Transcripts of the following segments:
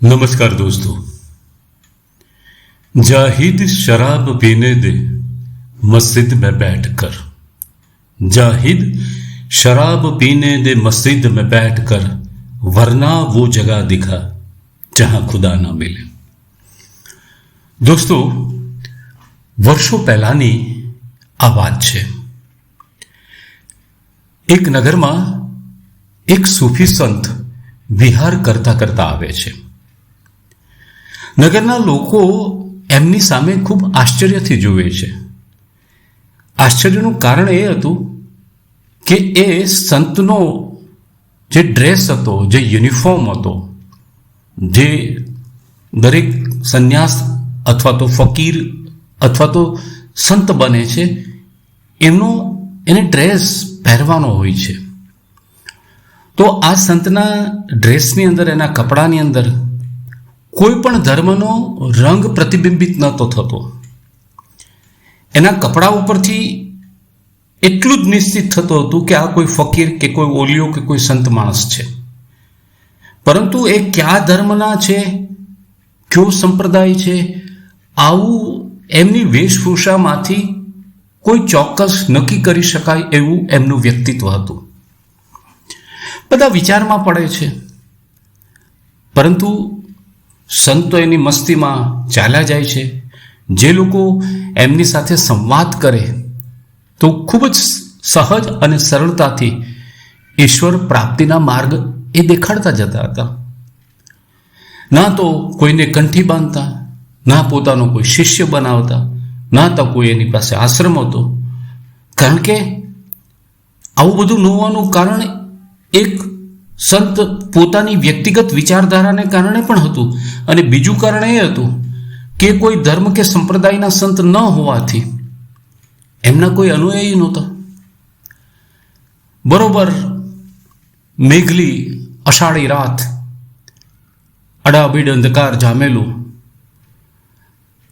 नमस्कार दोस्तों जाहिद शराब पीने दे मस्जिद में बैठकर जाहिद शराब पीने दे मस्जिद में बैठकर वरना वो जगह दिखा जहां खुदा ना मिले દોસ્તો વર્ષો પહેલાની આ વાત છે એક નગરમાં એક સૂફી સંત વિહાર કરતા કરતા આવે છે નગરના લોકો એમની સામે ખૂબ આશ્ચર્યથી જુએ છે. આશ્ચર્યનું કારણ એ હતું કે એ સંતનો જે ડ્રેસ હતો, જે યુનિફોર્મ હતો, જે દરેક સંન્યાસ અથવા તો ફકીર અથવા તો સંત બને છે, એમનો એને ડ્રેસ પહેરવાનો હોય છે. તો આ સંતના ડ્રેસની અંદર, એના કપડાની અંદર કોઈ પણ ધર્મનો રંગ પ્રતિબિંબિત નહોતો થતો. એના કપડા ઉપરથી એટલું જ નિશ્ચિત થતું હતું કે આ કોઈ ફકીર કે કોઈ ઓલિયો કે કોઈ સંત માણસ છે. પરંતુ એ કયા ધર્મના છે, કયો સંપ્રદાય છે, આવું એમની વેશભૂષામાંથી કોઈ ચોક્કસ નક્કી કરી શકાય એવું એમનું વ્યક્તિત્વ હતું. બધા વિચારમાં પડે છે. પરંતુ સંતો એની મસ્તીમાં ચાલ્યા જાય છે. જે લોકો એમની સાથે સંવાદ કરે, તો ખૂબ જ સહજ અને સરળતાથી ઈશ્વર પ્રાપ્તિના માર્ગ એ દેખાડતા જતા હતા. ના તો કોઈને કંઠી બાંધતા, ના પોતાનો કોઈ શિષ્ય બનાવતા, ના તો કોઈ એની પાસે આશ્રમ હતો. કારણ કે આવું બધું ન હોવાનું કારણ એક સંત પોતાની વ્યક્તિગત વિચારધારાને કારણે પણ હતું અને બીજું કારણ એ હતું કે કોઈ ધર્મ કે સંપ્રદાયના સંત ન હોવાથી એમના કોઈ અનુયાયી નહોતા. બરોબર મેઘલી, અષાઢી રાત અડાબીડ અંધકાર જામેલું.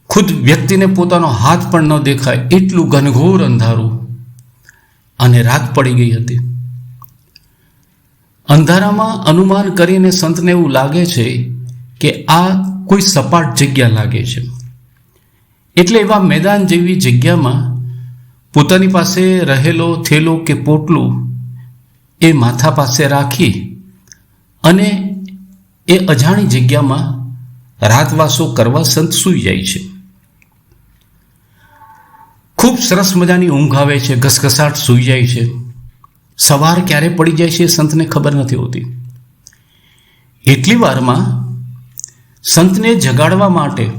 ખુદ વ્યક્તિને પોતાનો હાથ પણ ન દેખાય એટલું ઘનઘોર અંધારું અને રાત પડી ગઈ હતી. અંધારામાં અનુમાન કરીને સંતને એવું લાગે છે કે આ કોઈ સપાટ જગ્યા લાગે છે. એટલે એવા મેદાન જેવી જગ્યામાં પોતાની પાસે રહેલો, થેલો કે પોટલું એ માથા પાસે રાખી અને એ અજાણી જગ્યામાં રાતવાસો કરવા સંત સૂઈ જાય છે. ખૂબ સરસ મજાની ઊંઘ આવે છે, ઘસઘસાટ સૂઈ જાય છે. સવાર ક્યારે પડી જાય છે સંતને ખબર નથી હોતી. એટલી વારમાં સંતને જગાડવા માટે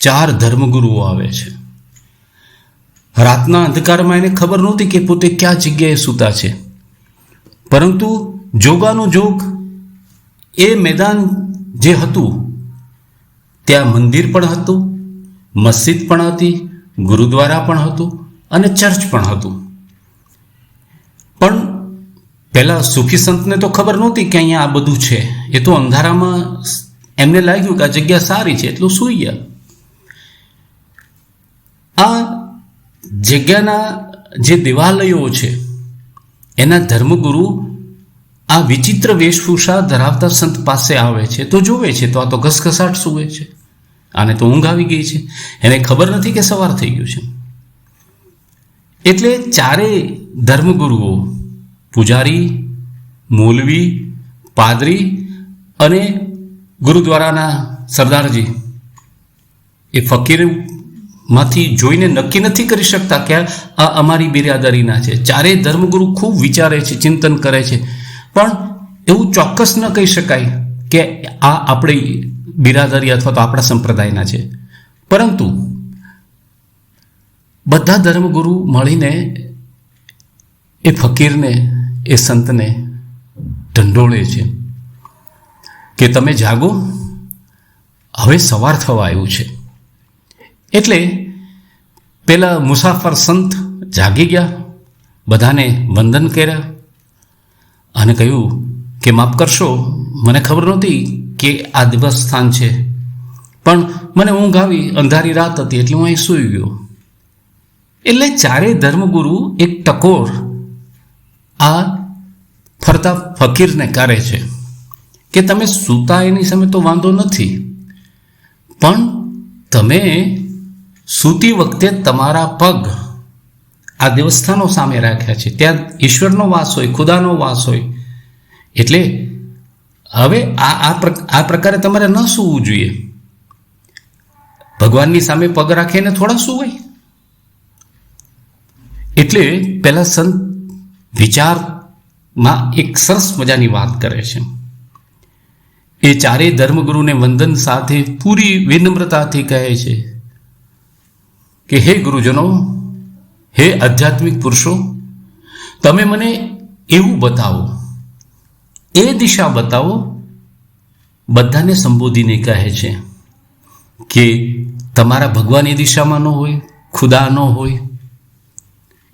ચાર ધર્મગુરુઓ આવે છે. રાતના અંધકારમાં એને ખબર નહોતી કે પોતે ક્યાં જગ્યાએ સૂતા છે. પરંતુ જોગાનું જોગ એ મેદાન જે હતું, ત્યાં મંદિર પણ હતું, મસ્જિદ પણ હતી, ગુરુદ્વારા પણ હતું અને ચર્ચ પણ હતું. પણ પહેલાં સુખી સંતને તો ખબર નહોતી કે અહીંયા આ બધું છે. એ તો અંધારામાં એમને લાગ્યું કે આ જગ્યા સારી છે, એટલું સૂઈ ગયા. આ જગ્યાના જે દેવાલયો છે, એના ધર્મગુરુ આ વિચિત્ર વેશભૂષા ધરાવતા સંત પાસે આવે છે, તો જોવે છે, તો આ તો ઘસઘસાટ સૂવે છે. આને તો ઊંઘ આવી ગઈ છે. એને ખબર નથી કે સવાર થઈ ગયું છે. એટલે ચારેય ધર્મગુરુઓ, પૂજારી, મૌલવી, પાદરી અને ગુરુદ્વારાના સરદારજી એ ફકીરમાંથી જોઈને નક્કી નથી કરી શકતા કે આ અમારી બિરાદરીના છે. ચારેય ધર્મગુરુ ખૂબ વિચારે છે, ચિંતન કરે છે. પણ એવું ચોક્કસ ન કહી શકાય કે આ આપણી બિરાદરી અથવા તો આપણા સંપ્રદાયના છે. પરંતુ બધા ધર્મગુરુ મળીને એ ફકીરને, એ સંતને ઢંઢોળે છે કે તમે જાગો, હવે સવાર થવા આવ્યું છે. એટલે પેલા મુસાફર સંત જાગી ગયા, બધાને વંદન કર્યા અને કહ્યું કે માફ કરશો, મને ખબર નહોતી કે આ દિવસ સ્થાન છે. પણ મને ઊંઘ આવી, અંધારી રાત હતી એટલે હું અહીં સૂઈ ગયો. એટલે ચારેય ધર્મગુરુ એક ટકોર આ ફરતા ફકીરને કરે છે કે તમે સૂતા એની સામે તો વાંધો નથી, પણ તમે સૂતી વખતે તમારા પગ આ દેવસ્થાનો સામે રાખ્યા છે. ત્યાં ઈશ્વરનો વાસ હોય, ખુદાનો વાસ હોય. એટલે હવે આ આ પ્ર- આ પ્રકારે તમારે ન સૂવું જોઈએ. ભગવાનની સામે પગ રાખીને થોડા સૂવાય. એટલે પહેલાં સંત વિચારમાં એક સરસ મજાની વાત કરે છે. એ ચારેય ધર્મગુરુને વંદન સાથે પૂરી વિનમ્રતાથી કહે છે કે, હે ગુરુજનો, હે આધ્યાત્મિક પુરુષો, તમે મને એવું બતાવો, એ દિશા બતાવો. બધાને સંબોધીને કહે છે કે, તમારા ભગવાન એ દિશામાં ન હોય, ખુદા ન હોય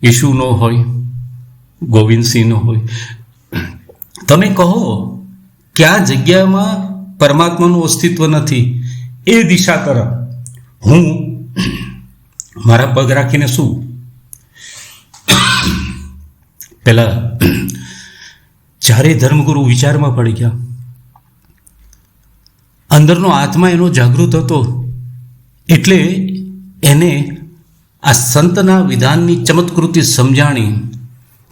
ઈશુ ન હોય ગોવિંદસિંહ નો હોય. તમે કહો ક્યાં જગ્યામાં પરમાત્માનું અસ્તિત્વ નથી. એ દિશા તરફ. હું મારા પગ રાખીને શું? પેલા, જ્યારે ધર્મગુરુ વિચારમાં પડી ગયા, અંદરનો આત્મા એનો જાગૃત હતો, એટલે એને આ સંતના વિધાનની ચમત્કૃતિ સમજાણી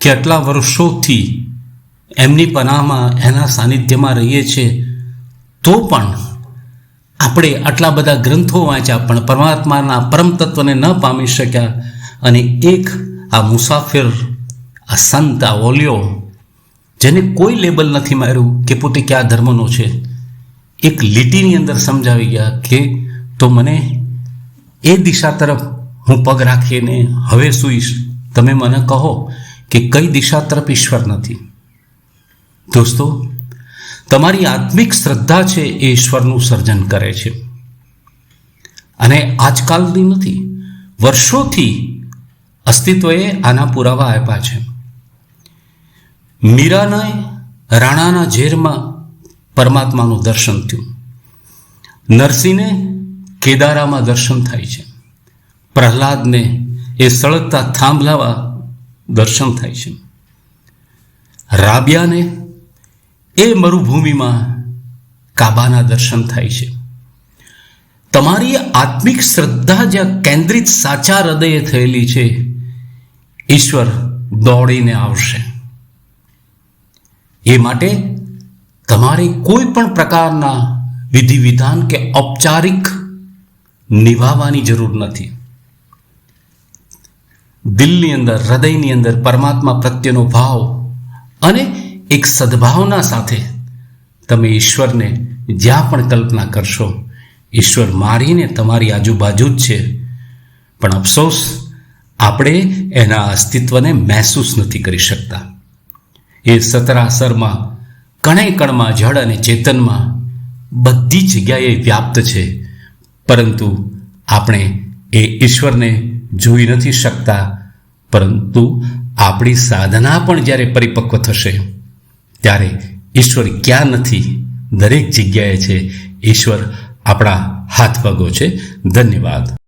કે આટલા વર્ષોથી એમની પનાહમાં એના સાનિધ્યમાં રહીએ છીએ, તો પણ આપણે આટલા બધા ગ્રંથો વાંચ્યા, પણ પરમાત્માના પરમ તત્વને ન પામી શક્યા અને એક આ મુસાફિર, આ સંત, આ ઓલિયો, જેને કોઈ લેબલ નથી માર્યું કે પોતે કયા ધર્મનો છે, એક લીટીની અંદર સમજાવી ગયા કે, તો મને એ દિશા તરફ હું પગ રાખીને હવે સુઈશ. તમે મને કહો. કે કઈ દિશા તરફ ઈશ્વર નથી. દોસ્તો, તમારી આત્મિક શ્રદ્ધા છે એ ઈશ્વરનું સર્જન કરે છે. અને આજકાલની નથી, વર્ષોથી અસ્તિત્વએ આના પુરાવા આપ્યા છે. મીરાના રાણાના ઝેરમાં પરમાત્માનું દર્શન થયું. નરસિંહને કેદારામાં દર્શન થાય છે. પ્રહલાદને એ સળગતા થાંભલાવા દર્શન થાય છે. રાબિયાને એ મરુભૂમિમાં કાબાના દર્શન થાય છે. તમારી આત્મિક શ્રદ્ધા જ્યાં કેન્દ્રિત સાચા હૃદયે થયેલી છે, ઈશ્વર દોડીને આવશે. એ માટે તમારે કોઈ પણ પ્રકારના વિધિ વિધાન કે ઔપચારિક નિભાવવાની જરૂર નથી. દિલની અંદર, હૃદયની અંદર પરમાત્મા પ્રત્યેનો ભાવ અને એક સદભાવના સાથે તમે ઈશ્વરને જ્યાં પણ કલ્પના કરશો, ઈશ્વર મારીને તમારી આજુબાજુ જ છે. પણ અફસોસ, આપણે એના અસ્તિત્વને મહેસૂસ નથી કરી શકતા. એ સતરાસરમાં કણે કણમાં જળ અને ચેતનમાં બધી જગ્યાએ વ્યાપ્ત છે. પરંતુ આપણે એ ઈશ્વરને જોઈ નથી શકતા. પરંતુ આપણી સાધના પણ જ્યારે પરિપક્વ થશે, ત્યારે ઈશ્વર ક્યાં નથી? દરેક જગ્યાએ છે. ઈશ્વર આપણા હાથ પગો છે. ધન્યવાદ.